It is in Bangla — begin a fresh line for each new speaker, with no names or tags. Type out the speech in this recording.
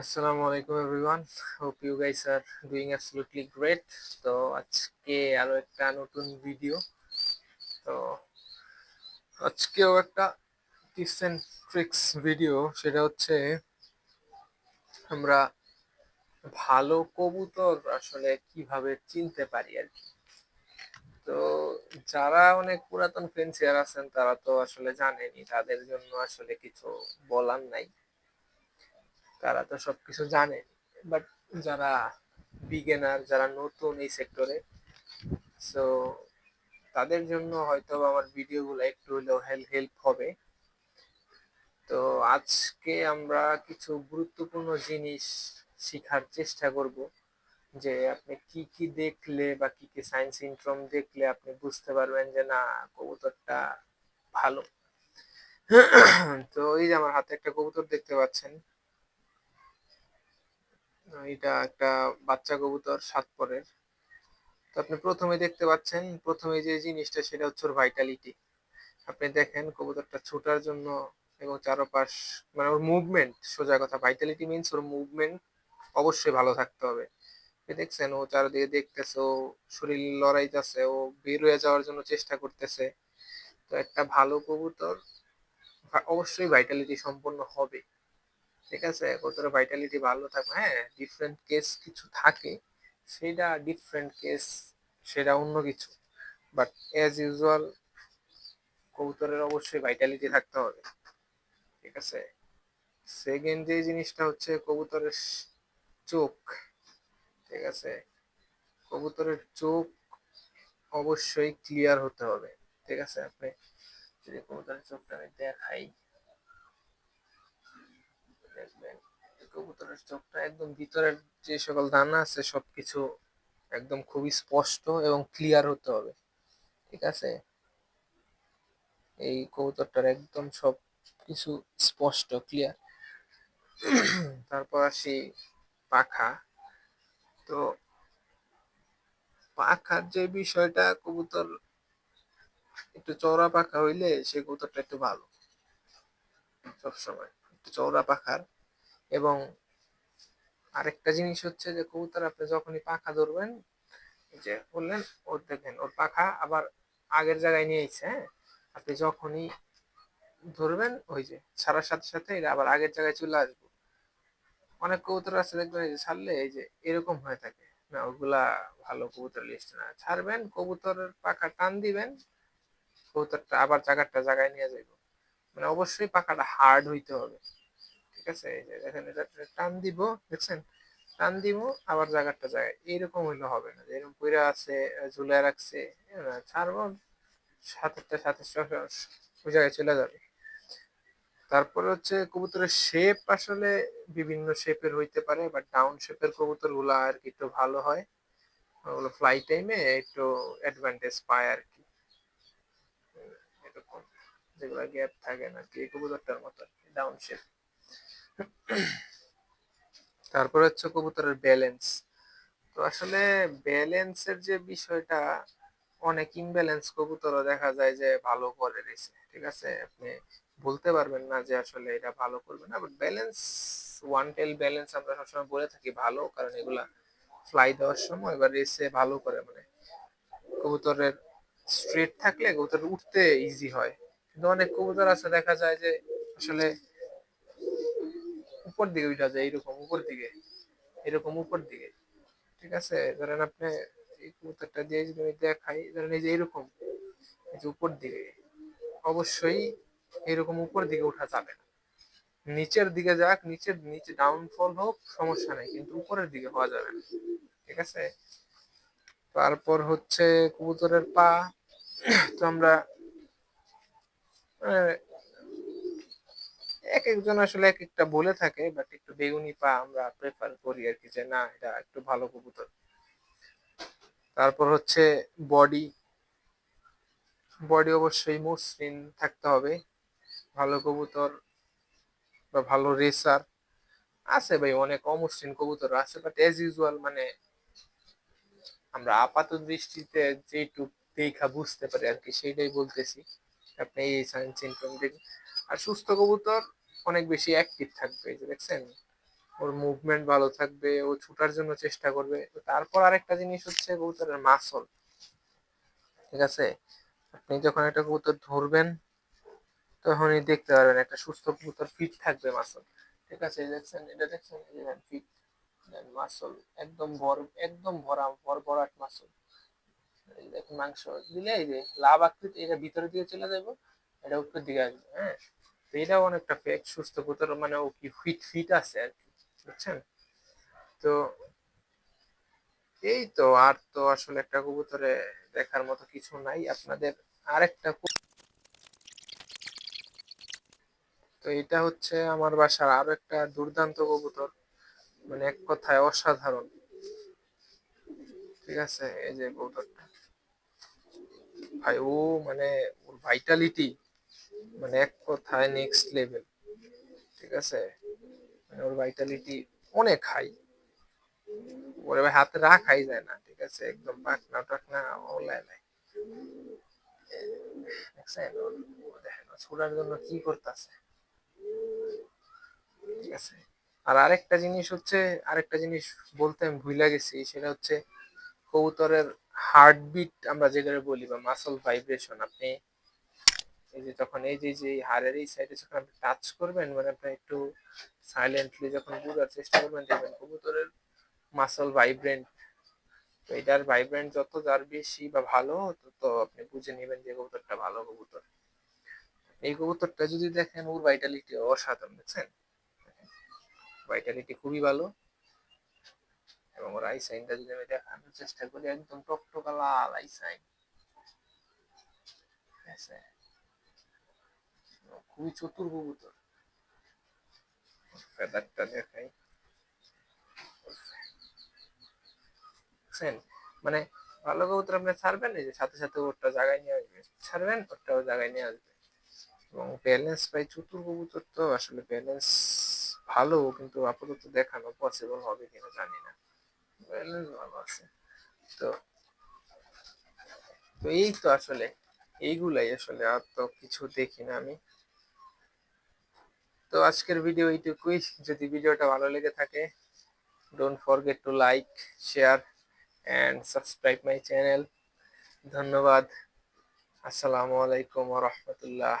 আসসালামু আলাইকুম everyone hope you guys are doing absolutely great তো আজকে আরও একটা নতুন ভিডিও তো আজকেও একটা টিপস অ্যান্ড ট্রিক্স ভিডিও সেটা হচ্ছে আমরা ভালো কবুতর আসলে কীভাবে চিনতে পারি আর কি। তো যারা অনেক পুরাতন ফেন্সিয়ার আছেন, তারা তো আসলে জানেনি তাদের জন্য আসলে কিছু বলার নাই। তারা তো সবকিছু জানে। বাট যারা বিগেনার যারা নতুন এই সেক্টরে সো তাদের জন্য হয়তো আমার ভিডিওগুলো একটু হলেও হেল্প হবে। তো আজকে আমরা কিছু গুরুত্বপূর্ণ জিনিস শেখার চেষ্টা করব যে আপনি কি কি দেখলে বা কি কি সায়েন্স সিনড্রোম দেখলে আপনি বুঝতে পারবেন যে না, কবুতরটা ভালো। তো এই যে আমার হাতে একটা কবুতর দেখতে পাচ্ছেন। এটা একটা বাচ্চা কবুতর, সাত পরের। তো আপনি প্রথমে দেখতে পাচ্ছেন, প্রথমে যে জিনিসটা সেটা হচ্ছে ওর ভাইটালিটি আপনি দেখেন কবুতরটা ছোটার জন্য এবং চারপাশ মানে ওর মুভমেন্ট সোজা কথা ভাইটালিটি মিনস ওর মুভমেন্ট অবশ্যই ভালো থাকতে হবে। দেখছেন, ও চারিদিকে দেখতেছে, ও শরীর লড়াইতেছে, ও বের হয়ে যাওয়ার জন্য চেষ্টা করতেছে। তো একটা ভালো কবুতর, অবশ্যই ভাইটালিটি সম্পন্ন হবে। ঠিক আছে? কতটা ভাইটালিটি ভালো থাকবে হ্যাঁ? ডিফারেন্ট কেস কিছু থাকে, সেটা ডিফারেন্ট কেস সেটা অন্য কিছু। বাট অ্যাজ ইউজুয়াল কবুতরের অবশ্যই ভাইটালিটি থাকতে হবে। ঠিক আছে? সেকেন্ড যে জিনিসটা হচ্ছে কবুতরের চোখ। ঠিক আছে? কবুতরের চোখ অবশ্যই ক্লিয়ার হতে হবে। ঠিক আছে? আপনি যদি কবুতরের চোখটা আমি দেখাই। দেখবেন কবুতরের চোখটা একদম ভিতরের যে সকল দানা আছে, সবকিছু একদম খুবই স্পষ্ট এবং ক্লিয়ার হতে হবে। ঠিক আছে? এই কবুতরটার একদম সব কিছু স্পষ্ট ক্লিয়ার তারপর আসি পাখা। তো পাখার যে বিষয়টা, কবুতর একটু চওড়া পাখা হইলে সে কবুতরটা একটু ভালো। সবসময় একটু চওড়া পাখার। এবং আরেকটা জিনিস হচ্ছে যে কবুতর আপনি যখনই পাখা ধরবেন যে বললেন, ওর দেখেন ওর পাখা আবার আগের জায়গায় নিয়ে এসে হ্যাঁ? আপনি যখনই ধরবেন, ওই যে ছাড়ার সাথে সাথে এটা আবার আগের জায়গায় চলে আসব। অনেক কবুতর আছে, দেখবেন এই যে ছাড়লে এই যে এরকম হয়ে থাকে। না, ওগুলা ভালো কবুতর লিস্ট না। ছাড়বেন, কবুতরের পাখা টান দিবেন, কবুতরটা আবার জায়গাটা জায়গায় নিয়ে যাইব। মানে অবশ্যই পাখাটা হার্ড হইতে হবে। ঠিক আছে, এই দেখেন, এটা টান দিব, দেখছেন? টান দিব, আবার জায়গাটা জায়গায়। এইরকম হইলে হবে না এরকম পইরা আছে ঝুলে রাখছে ছাড়বো, সাতেরটা সাথে ওই জায়গায় চলে যাবে। তারপরে হচ্ছে কবুতরের শেপ আসলে বিভিন্ন শেপের হইতে পারে বা ডাউন শেপের কবুতরগুলা আর কি একটু ভালো হয়। ওগুলো ফ্লাই টাইমে একটু অ্যাডভান্টেজ পায় আর কি। এরকম, যেগুলো গ্যাপ থাকে না কি কবুতরটার মতো ডাউন শেপ তারপর হচ্ছে কবুতরের ব্যালেন্স তো আসলে ব্যালেন্সের যে বিষয়টা, অনেক ইমব্যালেন্স কবুতরও দেখা যায় যে ভালো করে রয়েছে, ঠিক আছে? আপনি বলতে পারবেন না যে আসলে এটা ভালো করবে না but balance one tell balance আমরা সবসময় বলে থাকি ভালো, কারণ এগুলা ফ্লাই দেওয়ার সময় এবার রেসে ভালো করে মানে কবুতরের স্ট্রেট থাকলে কবুতর উঠতে ইজি হয়। কিন্তু অনেক কবুতর আছে, দেখা যায় যে আসলে উপর দিকে উঠা যায় এইরকম উপর দিকে, এরকম উপর দিকে। ঠিক আছে? ধরেন আপনি এই কবুতরটা দিয়ে যদি আমি দেখাই, ধরেন এই যে এরকম, এই যে উপর দিকে, অবশ্যই এরকম উপর দিকে উঠা যাবে না। নিচের দিকে যাক, নিচের, নিচে ডাউনফল হোক, সমস্যা নেই, কিন্তু উপরের দিকে হওয়া যাবে না। ঠিক আছে? তারপর হচ্ছে কবুতরের পা, তো আমরা এক একজন আসলে এক একটা বলে থাকে বাট একটু বেগুনি পা আমরা প্রেফার করি আর কি যে না, এটা একটু ভালো কবুতর। তারপর হচ্ছে বডি বডি অবশ্যই মসৃণ থাকতে হবে। ভালো কবুতর বা ভালো রেসার আছে ভাই, অনেক অমসৃণ কবুতর আছে বাট এজ ইউজুয়াল মানে আমরা আপাত দৃষ্টিতে যেটুক দেখা বুঝতে পারি আর কি সেইটাই বলতেছি। আপনি এই সাইন সিমটম দেখুন আর সুস্থ কবুতর অনেক বেশি অ্যাক্টিভ থাকবে দেখছেন? ওর মুভমেন্ট ভালো থাকবে, ও ছুটার জন্য চেষ্টা করবে। তারপর আরেকটা জিনিস হচ্ছে কবুতরের মাসল ঠিক আছে? আপনি যখন একটা কবুতর ধরবেন, তখনই দেখতে পারবেন একটা সুস্থ কবুতর ফিট থাকবে মাসল ঠিক আছে? দেখছেন, এটা দেখছেন? ফিট মাসল একদম ভর, একদম ভরা ভর ভরাট মাসল মাংস, দিলে এই যে লাভ আকৃতি, এটা ভিতরের দিকে চলে যাব এটা উপরের দিকে আসবে হ্যাঁ? এটাও অনেকটা ফেক সুস্থ কবুতর মানে ও কি ফিট ফিট আছে আর কি, বুঝছেন? তো এই তো, আর তো আসলে একটা কবুতরে দেখার মতো কিছু নাই। আপনাদের আরেকটা তো এটা হচ্ছে আমার বাসার আরও একটা দুর্দান্ত কবুতর মানে এক কথায় অসাধারণ। ঠিক আছে? এই যে কবুতরটা। ভাই, ও মানে ওর ভাইটালিটি মানে এক কথায় নেক্সট লেভেল ঠিক আছে? মানে ওর ভাইটালিটি অনেক হাই ওরে ভাই হাতে রাখাই যায় না, ঠিক আছে? একদম পাকনা টাকনা ওলায় নাই ছোড়ার জন্য কি করতেছে? ঠিক আছে? আর আরেকটা জিনিস হচ্ছে, আরেকটা জিনিস বলতে আমি ভুলে গেছি, সেটা হচ্ছে কবুতরের হার্টবিট আমরা যেগুলো বলি বা মাসল ভাইব্রেশন আপনি এই যে তখন এই যে যে হাড়ের এই সাইডে যখন আপনি টাচ করবেন মানে আপনি একটু সাইলেন্টলি যখন বোঝার চেষ্টা করবেন, দেখবেন কবুতরের মাসল ভাইব্রেন্ট তো এটার ভাইব্রেন্ট যত যার বেশি বা ভালো, তত আপনি বুঝে নেবেন যে কবুতরটা ভালো কবুতর। এই কবুতরটা যদি দেখেন, ওর ভাইটালিটি অসাধারণ দেখছেন ভাইটালিটি খুবই ভালো। এবং ওর আই সাইনটা যদি আমি দেখানোর চেষ্টা করি, একদম টকটকা লাল আই সাইন খুবই চতুর কবুতর। ফেদারটা দেখাই। বুঝছেন? মানে ভালো কবুতর আপনি ছাড়বেন এই যে সাথে সাথে ওরটা জায়গায় নিয়ে আসবে। ছাড়বেন ওরটাও জায়গায় নিয়ে আসবে। এবং ব্যালেন্স পাই চতুর কবুতর তো আসলে ব্যালেন্স ভালো কিন্তু আপাতত দেখানো পসিবল হবে কিনা জানি না। ব্যালেন্স ভালো আছে। তো তো এই তো আসলে এইগুলাই আসলে আর তো কিছু দেখি না আমি। তো আজকের ভিডিও এইটুকুই। যদি ভিডিওটা ভালো লেগে থাকে don't forget to like share and subscribe my channel ধন্যবাদ। আসসালামু আলাইকুম রহমতুল্লাহ।